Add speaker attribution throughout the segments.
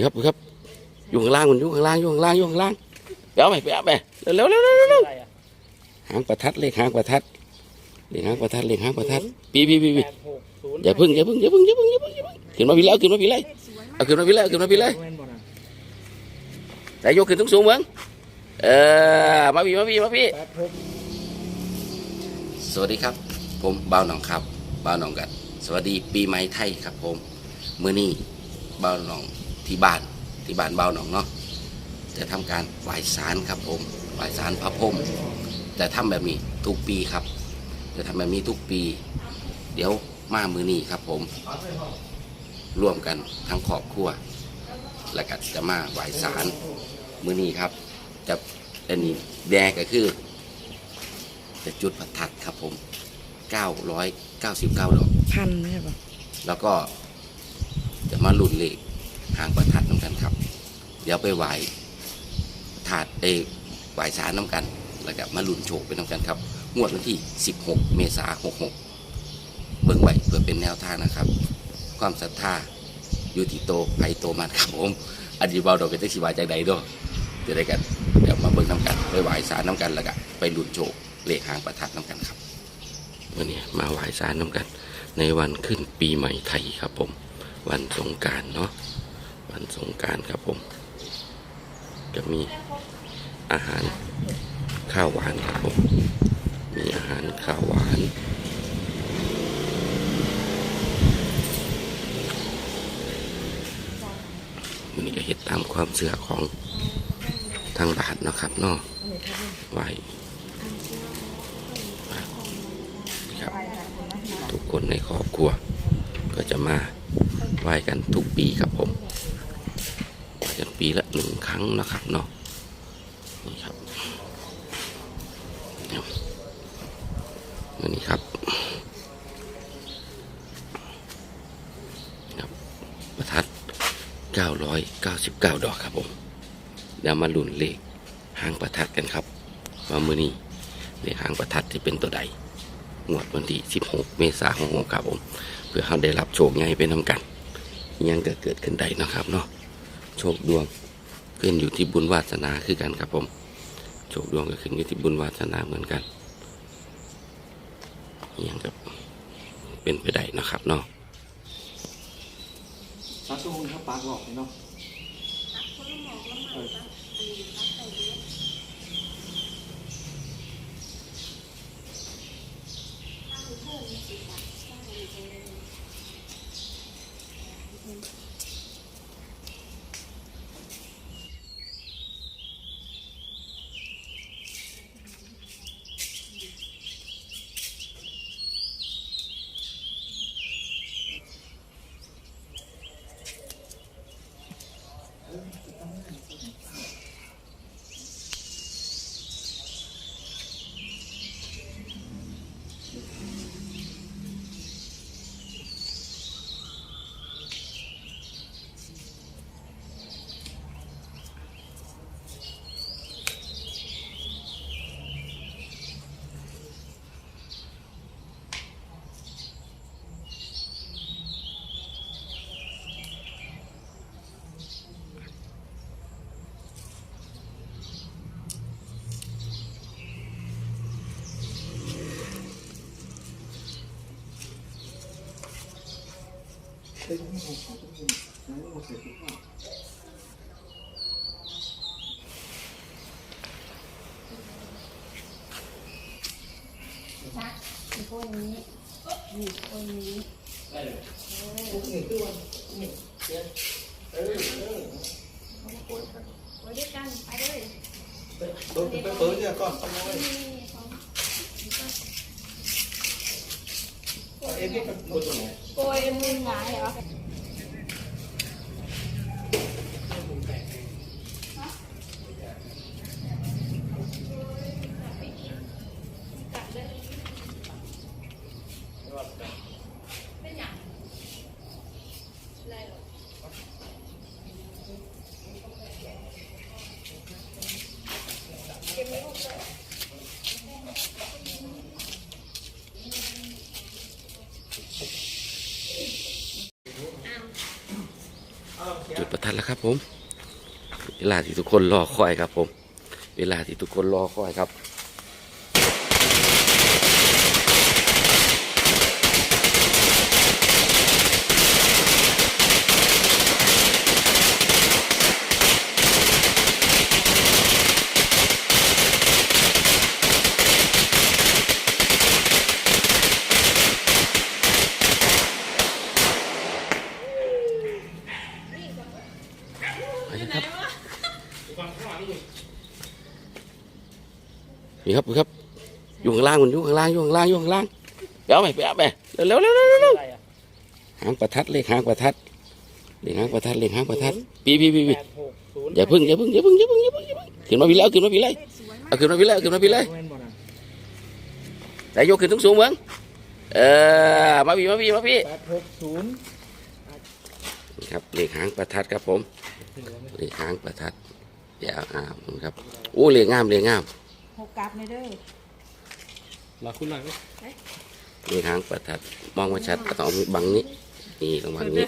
Speaker 1: นี่ครับครับ อยู่ข้างล่างมันอยู่ข้างล่างอยู่ข้างล่างอยู่ข้างล่างไปเอาไปไปเอาไปเร็วเร็วเร็วเร็วเร็วหางประทัดเลขหางประทัดเลขหางประทัดเลขหางประทัดปีปีปีปีอย่าพึ่งอย่าพึ่งอย่าพึ่งอย่าพึ่งอย่าพึ่งอย่าพึ่งขึ้นมาพี่แล้วขึ้นมาพี่เลยเอาขึ้นมาพี่เลยเอาขึ้นมาพี่เลย
Speaker 2: แม่นบ่น่ะ
Speaker 1: แต่ยกขึ้นสูงสูงๆเมืองเออมาพี่มาพี่มาพี่สวัสดีครับ ผมบ่าวหนองครับบ่าวหนองกันสวัสดีปีใหม่ไทยครับผม มื้อนี้บ่าวหนอง ที่บ้านที่บ้านบ่าวหนองเนาะจะทำการไหว้ศาลครับผมไหว้ศาลพระพรหมจะทำแบบนี้ทุกปีครับ จะทำแบบนี้ทุกปี เดี๋ยวมามือนี้ครับผม ร่วมกันทั้งครอบครัว แล้วก็จะมาไหว้ศาลมือนี้ครับ จะอันนี้แดงก็คือ จะจุดประทัดครับผม 999 ดอก
Speaker 3: พันใช่ปะ
Speaker 1: แล้วก็จะมาลุ่นเลข หางประทัดน้ำกันครับ เดี๋ยวไปไหวถาดเออไหวสารน้ำกัน แล้วก็มาลุนโชคไปน้ำกันครับ งวดวันที่ 16 เมษายน66 เบิ่งไว้เพื่อเป็นแนวทางนะครับ ความศรัทธาอยู่ที่โตไผโตมันครับผมอดีตเบาดอกเป็นตักสิวาจากใดด้วยจะได้กันเดี๋ยวมาเบิ่งน้ำกันไปไหวสารน้ำกันแล้วก็ไปลุนโชคเลขหางประทัดน้ำกันครับวันนี้มาไหวสารน้ำกัน ในวันขึ้นปีใหม่ไทยครับผม วันสงการเนาะ วันสงการครับผม จะมีอาหารข้าวหวานครับผม มีอาหารข้าวหวานวันนี้ก็เห็ดตามความเชื่อของทางบาทนะครับเนาะไหวครับทุกคนในครอบครัวก็จะมาไหว้กันทุกปีครับผม กันปีละหนึ่งครั้งนะครับเนาะนี่ครับนี่ยวันนี้ครับครับประทัด 999 ดอกครับผมเดี๋ยวมาลุ้นเลขหางประทัดกันครับว่ามือนี้เลขหางประทัดที่เป็นตัวใดงวดวันที่ 16 เมษายนครับผม เพื่อเขาได้รับโชคใหญ่ไปนำกัน ยังก็เกิดขึ้นได้นะครับเนาะ โชคดวงขึ้นอยู่ที่บุญวาสนาคือกันครับผม โชคดวงก็ขึ้นอยู่ที่บุญวาสนาเหมือนกันอิหยังกับเป็นไปได้นะครับเนาะ
Speaker 2: สาธุครับปากบอกเนาะ เออ
Speaker 4: พวกนี้นี่พวกนี้โอ้ยด้วยกันไปเลย
Speaker 2: โดนไปเปิดเนี่ยก่อนต้องเลย
Speaker 4: นี่ของ
Speaker 2: เอ็นนี่กับตัวไหน
Speaker 4: โกยมือหงายเหรอ
Speaker 1: ประทัดแล้วครับผม เวลาที่ทุกคนรอคอยครับผม เวลาที่ทุกคนรอคอยครับ ครับนี่ครับนี่ครับ อยู่ข้างล่างมันอยู่ข้างล่างอยู่ข้างล่างอยู่ข้างล่างเดี๋ยวเอาไปไปเอาไปเร็วเร็วเร็วเร็วเร็วหางประทัดเลขหางประทัดเลขหางประทัดเลขหางประทัดปีปีปีปีอย่าพึ่งอย่าพึ่งอย่าพึ่งอย่าพึ่งอย่าพึ่งอย่าพึ่งขึ้นมาพี่แล้วขึ้นมาพี่เลยเอาขึ้นมาพี่เลยเอาขึ้นมาพี่เลยแต่ยกขึ้นสูงสูงๆเบิ้งเออมาพี่มาพี่มาพี่
Speaker 2: แปดหกศูนย์
Speaker 1: นี่ครับเลขหางประทัดครับผม เลขหางประทัดเดี๋ยวอ่าครับโอ้เลขงามเลขงาม
Speaker 4: หกกลับในเด้อ
Speaker 2: ลาคุณหน่อยไหม
Speaker 1: เลขหางประทัดมองว่าชัดก็ต้องเอาบังนี้นี่ต้องบังนี้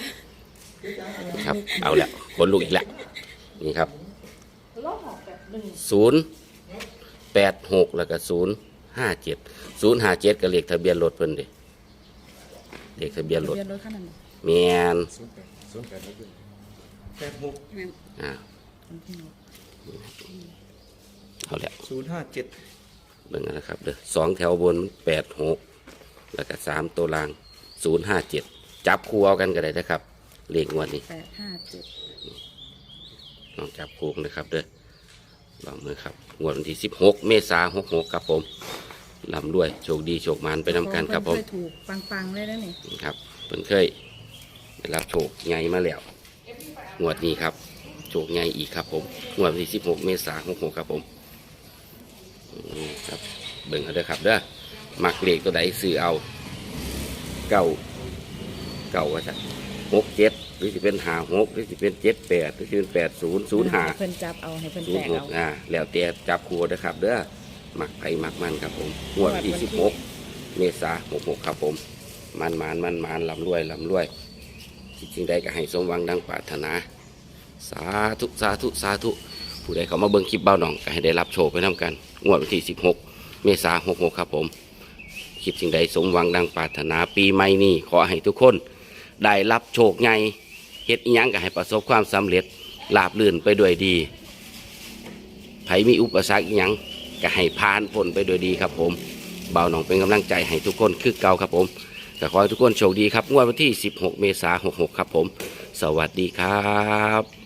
Speaker 1: ครับ เอาแล้วคนลุกอีกแล้วนี่ครับ
Speaker 4: ลบหกแบบหนึ่ง
Speaker 1: ศูนย์แปดหกแล้วก็ศูนย์ห้าเจ็ดศูนย์ห้าเจ็ดก็เลขทะเบียนรถเพิ่นเดิเลขทะเบียนรถ
Speaker 4: เรียน
Speaker 1: แมน
Speaker 2: แปดหก
Speaker 1: อ่าเอาแล้ว
Speaker 2: ศูนย์ห้าเจ็ด
Speaker 1: เบิ่งกันนะครับเด้อสองแถวบนแปดหกแล้วก็สามตัวล่างศูนย์ห้าเจ็ดจับคู่เอากันก็ได้นะครับเลขงวดนี้
Speaker 4: แปดห้าเจ็ด
Speaker 1: ลองจับคู่กันนะครับเด้อลองมือครับงวดวันที่สิบหกเมษาหกหกครับผมลำด้วยโชคดีโชคมันไปนำกันครับผม
Speaker 4: เคยถูกปังๆเลยนะนี่
Speaker 1: ครับเพิ่นเคยได้รับโชคใหญ่มาแล้ว งวดนี้ครับโชคใหญ่อีกครับผมงวดวันที่สิบหกเมษาหกหกครับผมอืมครับเบิ่งเอาเด้อครับเด้อมักเลขตัวใดซื้อเอาเก้าเก้าว่าจะหกเจ็ดหรือจะเป็นหาหกหรือจะเป็นเจ็ดแปดหรือจะเป็นแปดศูนย์ศูนย์หา
Speaker 4: ให้เพิ่นจับเอาให้เพิ่น
Speaker 1: ศู
Speaker 4: แต
Speaker 1: นย์
Speaker 4: ก
Speaker 1: ห
Speaker 4: เอา
Speaker 1: กอ่าแล้วแต่จับคู่นะครับ เด้อมักไปมักมันครับผมงวดวันที่สิบหกเมษาหกหกครับผม มันมันมันมันลำรวยลำรวย จริงๆได้ก็ให้สมหวังดังปรารถนา สาธุสาธุสาธุผู้ใดเขามาเบิ่งคลิปเบ้าหนองก็ให้ได้รับโชคไปน้กันงวดวันที่ 16 เมษายน66 ครับผม คิดสิ่งใดสมหวังดังปรารถนาปีใหม่นี้ขอให้ทุกคน ได้รับโชคใหญ่เฮ็ดอิหยังก็ให้ประสบความสำเร็จลาบลื่นไปด้วยดีไผมีอุปสรรคอิหยังก็ให้ผ่านพ้นไปด้วยดีครับผมเบาหนองเป็นกำลังใจให้ทุกคนคือเก่าครับผม ก็ขอให้ทุกคนโชคดีครับงวดวันที่ 16 เมษายน66 ครับผม สวัสดีครับ